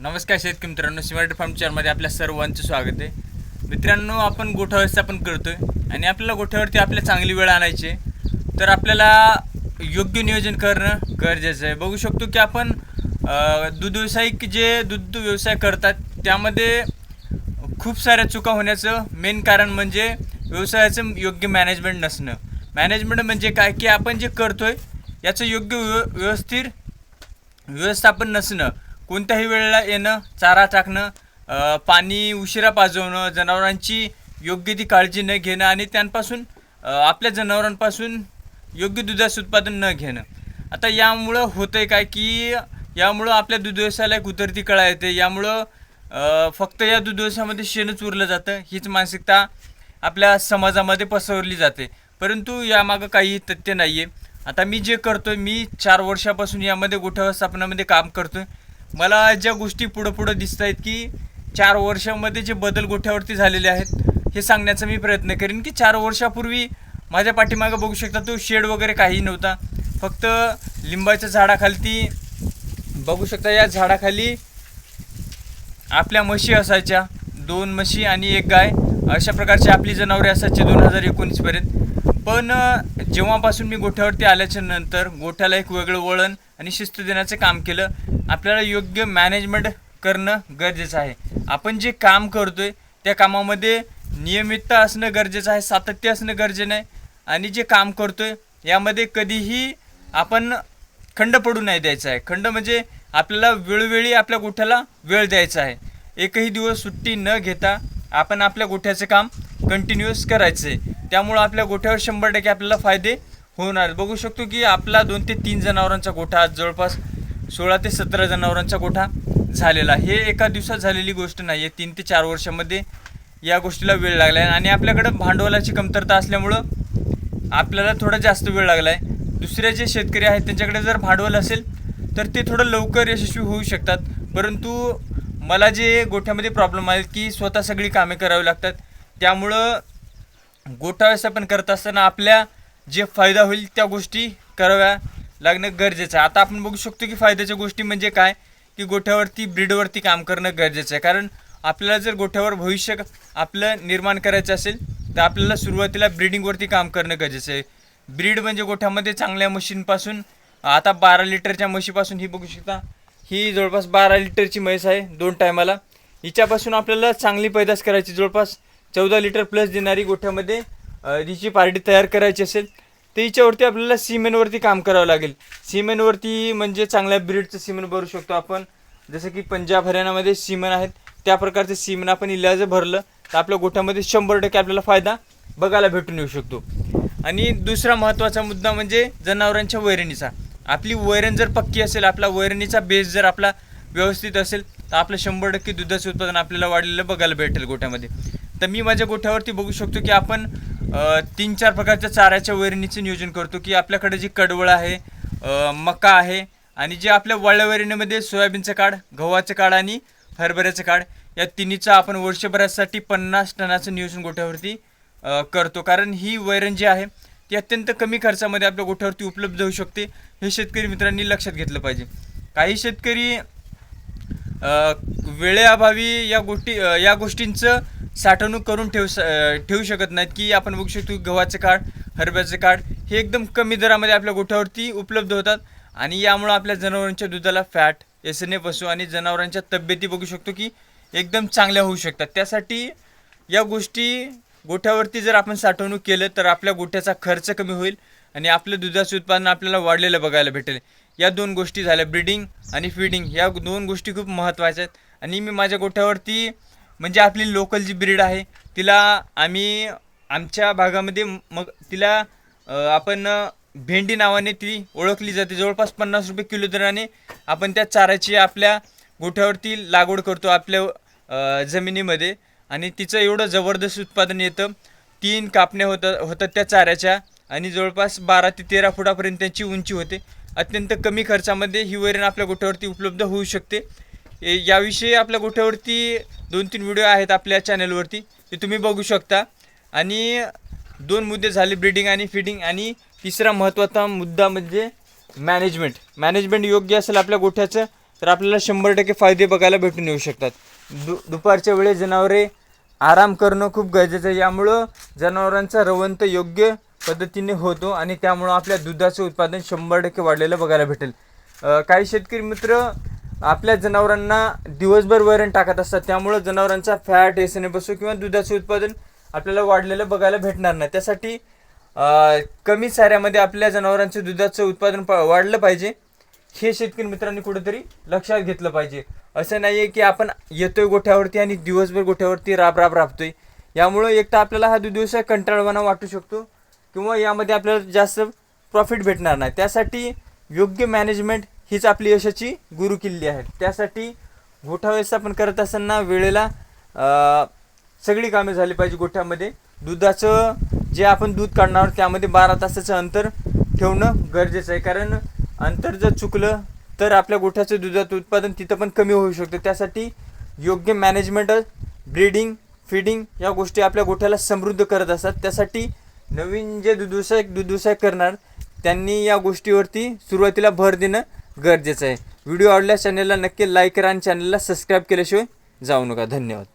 नमस्कार शेतकरी मित्रांनो सिमार्ट फार्म चॅनलमध्ये आपल्या सर्वांचं स्वागत आहे. मित्रांनो आपण गोठा व्यवस्थापन करतो आहे आणि आपल्याला गोठ्यावरती आपल्या चांगली वेळ आणायची तर आपल्याला योग्य नियोजन करणं गरजेचं आहे. बघू शकतो की आपण दूध व्यावसायिक जे दूध व्यवसाय करतात त्यामध्ये खूप साऱ्या चुका होण्याचं मेन कारण म्हणजे व्यवसायाचं योग्य मॅनेजमेंट नसणं. मॅनेजमेंट म्हणजे काय? की आपण जे करतो आहे याचं योग्य व्यव व्यवस्थित व्यवस्थापन नसणं. कोणत्याही वेळेला येणं चारा टाकणं पाणी उशिरा पाजवणं जनावरांची योग्य ती काळजी न घेणं आणि त्यांपासून आपल्या जनावरांपासून योग्य दुधाचं उत्पादन न घेणं. आता यामुळं होतं आहे काय की यामुळं आपल्या दूध व्यवसायाला एक उतरती कळा येते. यामुळं फक्त या दूध व्यवसायामध्ये शेणच उरलं जातं. हीच मानसिकता आपल्या समाजामध्ये पसरली जाते. परंतु यामागं काही तथ्य नाही आहे आता मी जे करतो आहे मी चार वर्षापासून यामध्ये गोठा व्यवस्थापनामध्ये काम करतो आहे मला ज्या गोष्टी पुढं पुढं दिसत आहेत की चार वर्षामध्ये जे बदल गोठ्यावरती झालेले आहेत हे सांगण्याचा मी प्रयत्न करेन की चार वर्षापूर्वी माझ्या पाठीमागं बघू शकता तो शेड वगैरे काही नव्हता. फक्त लिंबाच्या झाडाखालती बघू शकता या झाडाखाली आपल्या म्हशी असायच्या दोन म्हशी आणि एक गाय. अशा प्रकारची आपली जनावरे असायची दोन हजार एकोणीसपर्यंत. पण जेव्हापासून मी गोठ्यावरती आल्याच्यानंतर गोठ्याला एक वेगळं वळण आणि शिस्त देण्याचं काम केलं आपल्याला योग्य मॅनेजमेंट करणं गरजेचं आहे. आपण जे काम करतोय त्या कामामध्ये नियमितता असणं गरजेचं आहे सातत्य असणं गरजेचं आहे आणि जे काम करतोय यामध्ये कधीही आपण खंड पडू नाही द्यायचा आहे. खंड म्हणजे आपल्याला वेळोवेळी आपल्या गोठ्याला वेळ द्यायचा आहे. एकही दिवस सुट्टी न घेता आपण आपल्या गोठ्याचं काम कंटिन्युअस करायचं आहे. त्यामुळं आपल्या गोठ्यावर शंभर टक्के आपल्याला फायदे होणार. बघू शकतो की आपला दोन ते तीन जनावरांचा गोठा आज जवळपास सोळा ते सतरा जनावरांचा गोठा झालेला हे एका दिवसात झालेली गोष्ट नाही आहे. तीन ते चार वर्षामध्ये या गोष्टीला वेळ लागला आहे आणि आपल्याकडं भांडवलाची कमतरता असल्यामुळं आपल्याला थोडा जास्त वेळ लागला आहे दुसरे जे शेतकरी आहेत त्यांच्याकडे जर भांडवल असेल तर ते थोडं लवकर यशस्वी होऊ शकतात. परंतु मला जे गोठ्यामध्ये प्रॉब्लेम आहे की स्वतः सगळी कामे करावी लागतात. त्यामुळं गोठा व्यवस्थापन करत असताना आपल्या जे फायदा होईल त्या गोष्टी कराव्या लागणं गरजेचं आहे. आता आपण बघू शकतो की फायद्याच्या गोष्टी म्हणजे काय? की गोठ्यावरती ब्रीडवरती काम करणं गरजेचं आहे. कारण आपल्याला जर गोठ्यावर भविष्य आपलं निर्माण करायचं असेल तर आपल्याला सुरुवातीला ब्रीडिंगवरती काम करणं गरजेचं आहे. ब्रीड म्हणजे गोठ्यामध्ये चांगल्या मशीनपासून आता बारा लिटरच्या म्हशीपासून ही बघू शकता. ही जवळपास बारा लिटरची म्हैस आहे दोन टायमाला. हिच्यापासून आपल्याला चांगली पैदास करायची जवळपास चौदा लिटर प्लस देणारी गोठ्यामध्ये तिची पार्टी तयार करायची असेल तर हिच्यावरती आपल्याला सिमेंटवरती काम करावं लागेल. सिमेंटवरती म्हणजे चांगल्या ब्रीडचं सिमेंट भरू शकतो आपण. जसं की पंजाब हरियाणामध्ये सिमेंट आहेत त्या प्रकारचे सिमेंट आपण इलाज भरलं तर आपल्या गोठ्यामध्ये शंभर टक्के आपल्याला फायदा बघायला भेटून येऊ शकतो. आणि दुसरा महत्त्वाचा मुद्दा म्हणजे जनावरांच्या वैरणीचा. आपली वैरण जर पक्की असेल आपला वैरणीचा बेस जर आपला व्यवस्थित असेल तर आपलं शंभर टक्के दुधाचं उत्पादन आपल्याला वाढलेलं बघायला भेटेल गोठ्यामध्ये. तर मी माझ्या गोठ्यावरती बघू शकतो की आपण तीन चार प्रकारच्या चाऱ्याच्या वैरणीचं नियोजन करतो की आपल्याकडे जी कडवळ आहे मका आहे आणि जे आपल्या वळल्या वैरणीमध्ये सोयाबीनचं काढ गव्हाचं काढ आणि हरभऱ्याचं काढ या तिन्हीचं आपण वर्षभरासाठी पन्नास टनाचं नियोजन गोठ्यावरती करतो. कारण ही वैरण जी आहे ती अत्यंत कमी खर्चामध्ये आपल्या गोठ्यावरती उपलब्ध होऊ शकते हे शेतकरी मित्रांनी लक्षात घेतलं पाहिजे. काही शेतकरी वेळेअभावी या गोष्टी या गोष्टींचं साठवणूक करून ठेवू स- ठेवू शकत नाहीत की आपण बघू शकतो गव्हाचं काढ हरभऱ्याचं काढ हे एकदम कमी दरामध्ये आपल्या गोठ्यावरती उपलब्ध होतात. आणि यामुळं आपल्या जनावरांच्या दुधाला फॅट एस एन एफ असो आणि जनावरांच्या तब्येती बघू शकतो की एकदम चांगल्या होऊ शकतात. त्यासाठी या गोष्टी गोठ्यावरती जर आपण साठवणूक केलं तर आपल्या गोठ्याचा खर्च कमी होईल आणि आपलं दुधाचं उत्पादन आपल्याला वाढलेलं बघायला भेटेल. या दोन गोष्टी झाल्या. ब्रीडिंग आणि फीडिंग या दोन गोष्टी खूप महत्त्वाच्या आहेत. आणि मी माझ्या गोठ्यावरती म्हणजे आपली लोकल जी ब्रीड आहे तिला आम्ही आमच्या भागामध्ये मग तिला आपण भेंडी नावाने ती ओळखली जाते. जवळपास पन्नास रुपये किलो दराने आपण त्या चाऱ्याची आपल्या गोठ्यावरती लागवड करतो आपल्या जमिनीमध्ये. आणि तिचं एवढं जबरदस्त उत्पादन येतं. तीन कापण्या होतात होतात त्या चाऱ्याच्या. आणि जवळपास बारा ते तेरा फुटापर्यंत त्यांची उंची होते. अत्यंत कमी खर्चामध्ये ही वैरण आपल्या गोठ्यावरती उपलब्ध होऊ शकते. याविषयी आपल्या गोठ्यावरती दोन तीन व्हिडिओ आहेत आपल्या चॅनलवरती ते तुम्ही बघू शकता. आणि दोन मुद्दे झाले ब्रीडिंग आणि फिडिंग आणि तिसरा महत्त्वाचा मुद्दा म्हणजे मॅनेजमेंट मॅनेजमेंट योग्य असेल आपल्या गोठ्याचं तर आपल्याला शंभर टक्के फायदे बघायला भेटून येऊ शकतात. दु दुपारच्या वेळेस जनावरे आराम करणं खूप गरजेचं आहे. यामुळं जनावरांचा रवंत योग्य पद्धतीने होतो आणि त्यामुळं आपल्या दुधाचं उत्पादन शंभर टक्के वाढलेलं बघायला भेटेल. काही शेतकरी मित्र आपल्या जनावरांना दिवसभर वैरण टाकत असतात. त्यामुळं जनावरांचा फॅट एसने बसो किंवा दुधाचं उत्पादन आपल्याला वाढलेलं बघायला भेटणार नाही. त्यासाठी कमी साऱ्यामध्ये आपल्या जनावरांचं दुधाचं उत्पादन प- वाढलं पाहिजे. हे शेतकरी मित्रांनी कुठेतरी लक्षात घेतलं पाहिजे. असं नाही आहे की आपण येतोय गोठ्यावरती आणि दिवसभर गोठ्यावरती राब राब राबतोय. यामुळं एक तर आपल्याला हा दूध व्यवसाय कंटाळवाना वाटू शकतो किंवा यामध्ये आपल्याला जास्त प्रॉफिट भेटणार नाही. त्यासाठी योग्य मॅनेजमेंट हीच आपली यशाची गुरुकिल्ली आहे. त्यासाठी गोठा व्यवस्थापन करत असताना वेळेला सगळी कामे झाली पाहिजे गोठ्यामध्ये. दुधाचं जे आपण दूध काढणार त्यामध्ये बारा तासाचं अंतर ठेवणं गरजेचं आहे. कारण अंतर जर चुकलं तर आपल्या गोठ्याचं दुधाचं उत्पादन तिथं पण कमी होऊ शकतं. त्यासाठी योग्य मॅनेजमेंट ब्रीडिंग फिडिंग या गोष्टी आपल्या गोठ्याला समृद्ध करत असतात. त्यासाठी नवीन जे दूध व्यवसाय करणार त्यांनी या गोष्टीवरती सुरुवातीला भर देणं गरजेचं आहे. व्हिडिओ आवडल्यास चॅनलला नक्की लाईक करा आणि चॅनलला सबस्क्राईब केल्याशिवाय जाऊ नका. धन्यवाद.